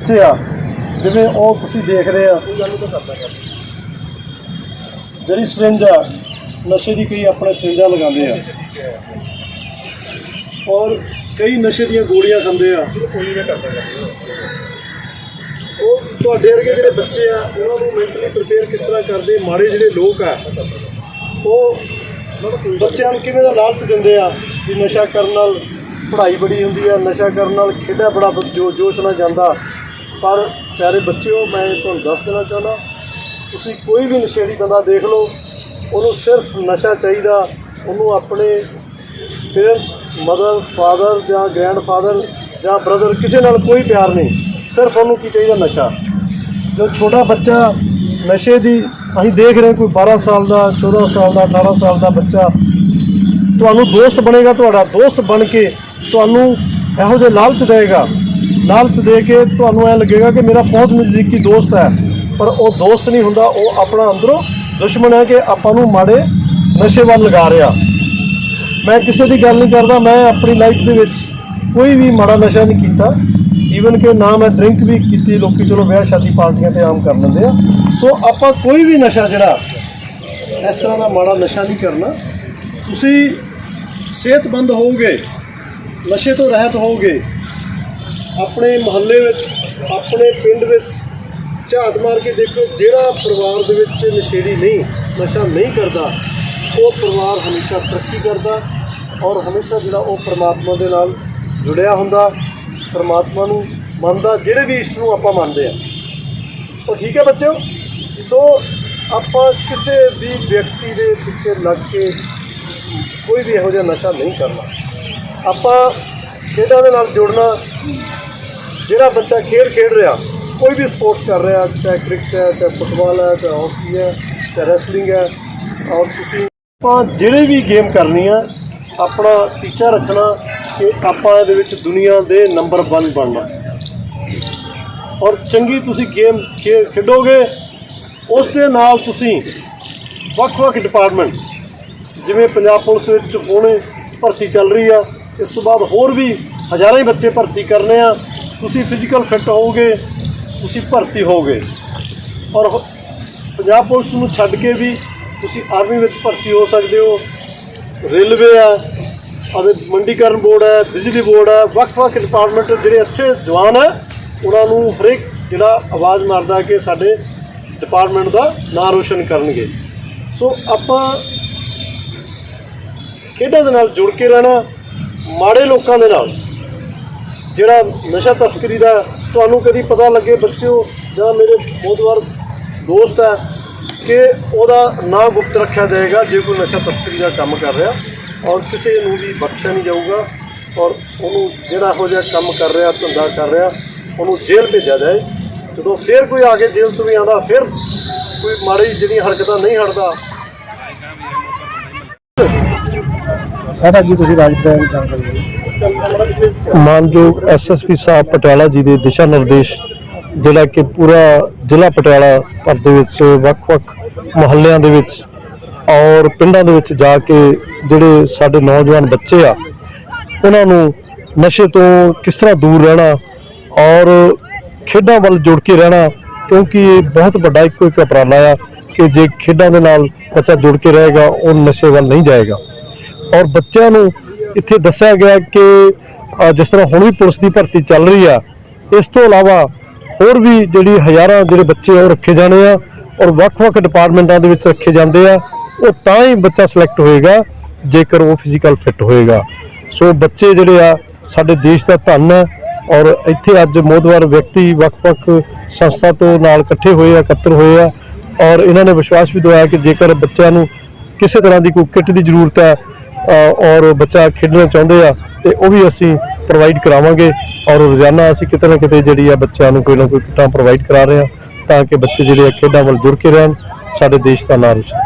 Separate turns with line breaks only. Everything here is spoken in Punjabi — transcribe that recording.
ਅੱਛਾ ਜਿਵੇਂ ਉਹ ਤੁਸੀਂ ਦੇਖ ਰਹੇ ਆ। ਜਿਹੜੀ ਸਿਰਿੰਜ ਆ, ਨਸ਼ੇ ਦੀ ਕਈ ਆਪਣੇ ਸਿਰਿੰਜਾਂ ਲਗਾਉਂਦੇ ਆ। ਔਰ ਕਈ ਨਸ਼ੇ ਦੀਆਂ ਗੋਲੀਆਂ ਖਾਂਦੇ ਆ। ਉਹ ਤੁਹਾਡੇ ਵਰਗੇ ਜਿਹੜੇ ਬੱਚੇ ਆ, ਉਹਨਾਂ ਨੂੰ ਮੈਂਟਲੀ ਪ੍ਰਿਪੇਅਰ ਕਿਸ ਤਰ੍ਹਾਂ ਕਰਦੇ? ਮਾੜੇ ਜਿਹੜੇ ਲੋਕ ਆ, ਉਹ ਬੱਚਿਆਂ ਨੂੰ ਕਿਵੇਂ ਦਾ ਲਾਲਚ ਦਿੰਦੇ ਆ ਵੀ ਨਸ਼ਾ ਕਰਨ ਨਾਲ ਪੜ੍ਹਾਈ ਬੜੀ ਹੁੰਦੀ ਆ, ਨਸ਼ਾ ਕਰਨ ਨਾਲ ਖੇਡਾਂ ਬੜਾ ਜੋ, ਜੋਸ਼ ਨਾਲ ਜਾਂਦਾ। ਪਰ ਪਿਆਰੇ ਬੱਚਿਓ, ਮੈਂ ਤੁਹਾਨੂੰ ਦੱਸ ਦੇਣਾ ਚਾਹੁੰਦਾ, ਤੁਸੀਂ ਕੋਈ ਵੀ ਨਸ਼ੇੜੀ ਬੰਦਾ ਦੇਖ ਲਓ, ਉਹਨੂੰ ਸਿਰਫ ਨਸ਼ਾ ਚਾਹੀਦਾ, ਉਹਨੂੰ ਆਪਣੇ ਪੇਰੈਂਟਸ ਮਦਰ ਫਾਦਰ ਜਾਂ ਗ੍ਰੈਂਡਫਾਦਰ ਜਾਂ ਬ੍ਰਦਰ ਕਿਸੇ ਨਾਲ ਕੋਈ ਪਿਆਰ ਨਹੀਂ, ਸਿਰਫ ਉਹਨੂੰ ਕੀ ਚਾਹੀਦਾ ਨਸ਼ਾ। ਜੋ ਛੋਟਾ ਬੱਚਾ ਨਸ਼ੇ ਦੀ, ਅਸੀਂ ਦੇਖ ਰਹੇ ਕੋਈ 12 ਸਾਲ ਦਾ 14 ਸਾਲ ਦਾ 18 ਸਾਲ ਦਾ ਬੱਚਾ, ਤੁਹਾਨੂੰ ਦੋਸਤ ਬਣੇਗਾ ਤੁਹਾਡਾ, ਦੋਸਤ ਬਣ ਕੇ ਤੁਹਾਨੂੰ ਇਹੋ ਜਿਹੇ ਲਾਲਚ ਦੇਵੇਗਾ। ਲਾਲਚ ਦੇ ਕੇ ਤੁਹਾਨੂੰ ਐ ਲੱਗੇਗਾ ਕਿ ਮੇਰਾ ਬਹੁਤ ਨਜ਼ਦੀਕੀ ਦੋਸਤ ਹੈ, ਪਰ ਉਹ ਦੋਸਤ ਨਹੀਂ ਹੁੰਦਾ, ਉਹ ਆਪਣਾ ਅੰਦਰੋਂ ਦੁਸ਼ਮਣ ਹੈ ਕਿ ਆਪਾਂ ਨੂੰ ਮਾੜੇ ਨਸ਼ੇ ਵੱਲ ਲਗਾ ਰਿਹਾ। ਮੈਂ ਕਿਸੇ ਦੀ ਗੱਲ ਨਹੀਂ ਕਰਦਾ, ਮੈਂ ਆਪਣੀ ਲਾਈਫ ਦੇ ਵਿੱਚ ਕੋਈ ਵੀ ਮਾੜਾ ਨਸ਼ਾ ਨਹੀਂ ਕੀਤਾ। ਈਵਨ ਕਿ ਨਾ ਮੈਂ ਡਰਿੰਕ ਵੀ ਕੀਤੀ, ਲੋਕੀ ਚਲੋ ਵਿਆਹ ਸ਼ਾਦੀ ਪਾਰਟੀਆਂ ਤੇ ਆਮ ਕਰ ਲੈਂਦੇ ਆ। ਸੋ ਆਪਾਂ ਕੋਈ ਵੀ ਨਸ਼ਾ ਜਿਹੜਾ, ਇਸ ਤਰ੍ਹਾਂ ਦਾ ਮਾੜਾ ਨਸ਼ਾ ਨਹੀਂ ਕਰਨਾ। ਤੁਸੀਂ ਸਿਹਤਮੰਦ ਹੋਵੋਗੇ, ਨਸ਼ੇ ਤੋਂ ਰਹਿਤ ਹੋਵੋਗੇ। ਆਪਣੇ ਮੁਹੱਲੇ ਵਿੱਚ, ਆਪਣੇ ਪਿੰਡ ਵਿੱਚ ਝਾਤ ਮਾਰ ਕੇ ਦੇਖੋ, ਜਿਹੜਾ ਪਰਿਵਾਰ ਦੇ ਵਿੱਚ ਨਸ਼ੇੜੀ ਨਹੀਂ, ਨਸ਼ਾ ਨਹੀਂ ਕਰਦਾ, ਉਹ ਪਰਿਵਾਰ ਹਮੇਸ਼ਾ ਤਰੱਕੀ ਕਰਦਾ ਔਰ ਹਮੇਸ਼ਾ ਜਿਹੜਾ ਉਹ ਪਰਮਾਤਮਾ ਦੇ ਨਾਲ ਜੁੜਿਆ ਹੁੰਦਾ, ਪਰਮਾਤਮਾ ਨੂੰ ਮੰਨਦਾ, ਜਿਹੜੇ ਵੀ ਇਸ਼ਟ ਨੂੰ ਆਪਾਂ ਮੰਨਦੇ ਆ ਉਹ ਠੀਕ ਹੈ ਬੱਚਿਓ? ਸੋ ਆਪਾਂ ਕਿਸੇ ਵੀ ਵਿਅਕਤੀ ਦੇ ਪਿੱਛੇ ਲੱਗ ਕੇ ਕੋਈ ਵੀ ਇਹੋ ਜਿਹਾ ਨਸ਼ਾ ਨਹੀਂ ਕਰਨਾ। ਆਪਾਂ ਖੇਡਾਂ ਦੇ ਨਾਲ ਜੁੜਨਾ ਜਿਹੜਾ ਬੱਚਾ ਖੇਡ ਖੇਡ ਰਿਹਾ, ਕੋਈ ਵੀ ਸਪੋਰਟਸ ਕਰ ਰਿਹਾ, ਚਾਹੇ ਕ੍ਰਿਕਟ ਹੈ, ਚਾਹੇ ਫੁੱਟਬਾਲ ਹੈ, ਚਾਹੇ ਹਾਕੀ ਹੈ, ਚਾਹੇ ਰੈਸਲਿੰਗ ਹੈ, ਔਰ ਤੁਸੀਂ ਆਪਾਂ ਜਿਹੜੀ ਵੀ ਗੇਮ ਕਰਨੀ ਆ, ਆਪਣਾ ਟੀਚਾ ਰੱਖਣਾ ਕਿ ਆਪਾਂ ਇਹਦੇ ਵਿੱਚ ਦੁਨੀਆ ਦੇ ਨੰਬਰ 1 ਬਣਨਾ। ਔਰ ਚੰਗੀ ਤੁਸੀਂ ਗੇਮ ਖੇਡੋਗੇ, ਉਸ ਦੇ ਨਾਲ ਤੁਸੀਂ ਵੱਖ-ਵੱਖ ਡਿਪਾਰਟਮੈਂਟ ਜਿਵੇਂ ਪੰਜਾਬ ਪੁਲਿਸ ਵਿੱਚ ਹੁਣੇ ਭਰਤੀ ਚੱਲ ਰਹੀ ਆ, ਇਸ ਤੋਂ ਬਾਅਦ ਹੋਰ ਵੀ ਹਜ਼ਾਰਾਂ ਹੀ ਬੱਚੇ ਭਰਤੀ ਕਰਨੇ ਆ ਤੁਸੀਂ ਫਿਜ਼ੀਕਲ ਫਿੱਟ ਹੋਵੋਗੇ, ਤੁਸੀਂ ਭਰਤੀ ਹੋਵੋਗੇ। ਔਰ ਪੰਜਾਬ ਪੁਲਿਸ ਨੂੰ ਛੱਡ ਕੇ ਵੀ ਤੁਸੀਂ ਆਰਮੀ ਵਿੱਚ ਭਰਤੀ ਹੋ ਸਕਦੇ ਹੋ। ਰੇਲਵੇ ਆ ਅਤੇ ਮੰਡੀਕਰਨ ਬੋਰਡ ਹੈ, ਬਿਜਲੀ ਬੋਰਡ ਹੈ, ਵੱਖ-ਵੱਖ ਡਿਪਾਰਟਮੈਂਟ ਜਿਹੜੇ ਅੱਛੇ ਜਵਾਨ ਹੈ ਉਹਨਾਂ ਨੂੰ ਹਰੇਕ ਜਿਹੜਾ ਆਵਾਜ਼ ਮਾਰਦਾ ਕਿ ਸਾਡੇ ਡਿਪਾਰਟਮੈਂਟ ਦਾ ਨਾਂ ਰੋਸ਼ਨ ਕਰਨਗੇ। ਸੋ ਆਪਾਂ ਖੇਡਾਂ ਦੇ ਨਾਲ ਜੁੜ ਕੇ ਰਹਿਣਾ, ਮਾੜੇ ਲੋਕਾਂ ਦੇ ਨਾਲ। ਜਿਹੜਾ ਨਸ਼ਾ ਤਸਕਰੀ ਦਾ ਤੁਹਾਨੂੰ ਕਦੀ ਪਤਾ ਲੱਗੇ ਬੱਚਿਓ ਜਾਂ ਮੇਰੇ ਬਹੁਤ ਵਾਰ ਦੋਸਤ ਹੈ ਕਿ ਉਹਦਾ ਨਾਂ ਗੁਪਤ ਰੱਖਿਆ ਜਾਏਗਾ ਜੇ ਕੋਈ ਨਸ਼ਾ ਤਸਕਰੀ ਦਾ ਕੰਮ ਕਰ ਰਿਹਾ ਔਰ ਕਿਸੇ ਨੂੰ ਵੀ ਬਖਸ਼ਿਆ ਨਹੀਂ ਜਾਊਗਾ ਔਰ ਉਹਨੂੰ ਜਿਹੜਾ ਇਹੋ ਜਿਹਾ ਕੰਮ ਕਰ ਰਿਹਾ, ਧੰਦਾ ਕਰ ਰਿਹਾ, ਉਹਨੂੰ ਜੇਲ੍ਹ ਭੇਜਿਆ ਜਾਏ। ਜਦੋਂ ਫਿਰ ਕੋਈ ਆ ਕੇ ਜੇਲ੍ਹ ਤੋਂ ਵੀ ਆਉਂਦਾ, ਫਿਰ ਕੋਈ ਮਾੜੀ ਜਿਹੜੀਆਂ ਹਰਕਤਾਂ ਨਹੀਂ ਹਟਦਾ।
ਸਾਡਾ ਕੀ ਤੁਸੀਂ ਰਾਜ ਜਾਣਕਾਰੀ
ਮਾਨਯੋਗ ਐਸਐਸਪੀ ਸਾਹਿਬ ਪਟਿਆਲਾ ਜੀ ਦੇ ਦਿਸ਼ਾ ਨਿਰਦੇਸ਼, ਜਿਹੜਾ ਕਿ ਪੂਰਾ ਜ਼ਿਲ੍ਹਾ ਪਟਿਆਲਾ ਭਰ ਦੇ ਵਿੱਚ ਵੱਖ-ਵੱਖ ਮੁਹੱਲਿਆਂ ਦੇ ਵਿੱਚ ਔਰ ਪਿੰਡਾਂ ਦੇ ਵਿੱਚ ਜਾ ਕੇ ਜਿਹੜੇ ਸਾਡੇ ਨੌਜਵਾਨ ਬੱਚੇ ਆ, ਉਹਨਾਂ ਨੂੰ ਨਸ਼ੇ ਤੋਂ ਕਿਸ ਤਰ੍ਹਾਂ ਦੂਰ ਰਹਿਣਾ ਔਰ ਖੇਡਾਂ ਵੱਲ ਜੁੜ ਕੇ ਰਹਿਣਾ, ਕਿਉਂਕਿ ਇਹ ਬਹੁਤ ਵੱਡਾ ਇੱਕੋ ਇੱਕ ਉਪਰਾਲਾ ਆ ਕਿ ਜੇ ਖੇਡਾਂ ਦੇ ਨਾਲ ਬੱਚਾ ਜੁੜ ਕੇ ਰਹੇਗਾ, ਉਹ ਨਸ਼ੇ ਵੱਲ ਨਹੀਂ ਜਾਏਗਾ। ਔਰ ਬੱਚਿਆਂ ਨੂੰ ਇੱਥੇ ਦੱਸਿਆ ਗਿਆ ਕਿ ਜਿਸ ਤਰ੍ਹਾਂ ਹੁਣ ਵੀ ਪੁਲਿਸ ਦੀ ਭਰਤੀ ਚੱਲ ਰਹੀ ਆ, ਇਸ ਤੋਂ ਇਲਾਵਾ ਹੋਰ ਵੀ ਜਿਹੜੀ ਹਜ਼ਾਰਾਂ ਜਿਹੜੇ ਬੱਚੇ ਆ, ਉਹ ਰੱਖੇ ਜਾਣੇ ਆ ਔਰ ਵੱਖ-ਵੱਖ ਡਿਪਾਰਟਮੈਂਟਾਂ ਦੇ ਵਿੱਚ ਰੱਖੇ ਜਾਂਦੇ ਆ, ਉਹ ਤਾਂ ਹੀ ਬੱਚਾ ਸਿਲੈਕਟ ਹੋਏਗਾ ਜੇਕਰ ਉਹ ਫਿਜ਼ੀਕਲ ਫਿੱਟ ਹੋਏਗਾ। ਸੋ ਬੱਚੇ ਜਿਹੜੇ ਆ, ਸਾਡੇ ਦੇਸ਼ ਦਾ ਧਨ ਆ ਔਰ ਇੱਥੇ ਅੱਜ ਮੋਦਵਾਰ ਵਿਅਕਤੀ ਵੱਖ-ਵੱਖ ਸੰਸਥਾ ਤੋਂ ਨਾਲ ਇਕੱਠੇ ਹੋਏ ਆ, ਇਕੱਤਰ ਹੋਏ ਆ ਔਰ ਇਹਨਾਂ ਨੇ ਵਿਸ਼ਵਾਸ ਵੀ ਦਵਾਇਆ ਕਿ ਜੇਕਰ ਬੱਚਿਆਂ ਨੂੰ ਕਿਸੇ ਤਰ੍ਹਾਂ ਦੀ ਕੋਈ ਕਿੱਟ ਦੀ ਜ਼ਰੂਰਤ ਹੈ ਔਰ ਬੱਚਾ ਖੇਡਣਾ ਚਾਹੁੰਦੇ ਆ, ਤੇ ਉਹ ਵੀ ਅਸੀਂ ਪ੍ਰੋਵਾਈਡ ਕਰਾਵਾਂਗੇ। ਔਰ ਰੋਜ਼ਾਨਾ ਅਸੀਂ ਕਿਤੇ ਨਾ ਕਿਤੇ ਜਿਹੜੀ ਆ ਬੱਚਿਆਂ ਨੂੰ ਕੋਈ ਨਾ ਕੋਈ ਕਿੱਟਾਂ ਪ੍ਰੋਵਾਈਡ ਕਰਾ ਰਹੇ ਆ, ਤਾਂ ਕਿ ਬੱਚੇ ਜਿਹੜੇ ਆ ਖੇਡਾਂ ਵੱਲ ਜੁੜ ਕੇ ਰਹਿਣ, ਸਾਡੇ ਦੇਸ਼ ਦਾ ਨਾਮ ਰੋਸ਼ਨ